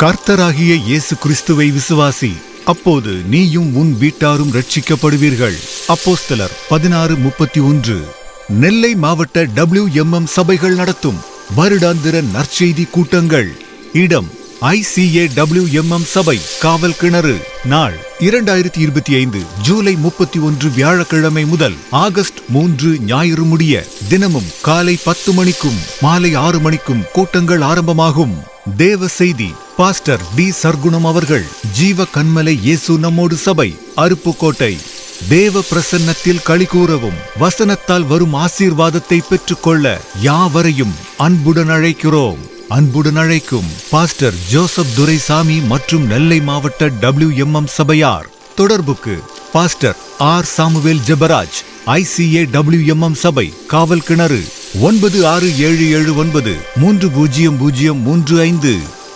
கர்த்தராகிய இயேசு கிறிஸ்துவை விசுவாசி அப்போது நீயும் உன் வீட்டாரும் ரட்சிக்கப்படுவீர்கள் அப்போஸ்தலர் பதினாறு முப்பத்தி ஒன்று நெல்லை மாவட்ட டபிள்யூ சபைகள் நடத்தும் வருடாந்திர நற்செய்தி கூட்டங்கள். இடம் ஐசிஏ டபிள்யூ சபை காவல் கிணறு. நாள் இரண்டாயிரத்தி இருபத்தி ஐந்து ஜூலை முப்பத்தி ஒன்று வியாழக்கிழமை முதல் ஆகஸ்ட் மூன்று ஞாயிறு முடிய தினமும் காலை பத்து மணிக்கும் மாலை ஆறு மணிக்கும் கூட்டங்கள் ஆரம்பமாகும். தேவ செய்தி பாஸ்டர் டி சர்க்குணம் அவர்கள் ஜீவ கண்மலை இயேசு நம்மோடு சபை அருப்புக்கோட்டை. தேவ பிரசன்னத்தில் களி கூறவும் வசனத்தால் வரும் ஆசீர்வாதத்தை பெற்றுக்கொள்ள யாவரையும் அன்புடன் அழைக்கிறோம். அன்புடன் அழைக்கும் பாஸ்டர் ஜோசப் துரைசாமி மற்றும் நெல்லை மாவட்ட டபிள்யூ சபையார். தொடர்புக்கு pastor R Samuel Jebaraj ICA W சபை காவல் கிணறு ஒன்பது ஆறு ஏழு ஏழு ஒன்பது மூன்று பூஜ்ஜியம் பூஜ்ஜியம் மூன்று ஐந்து.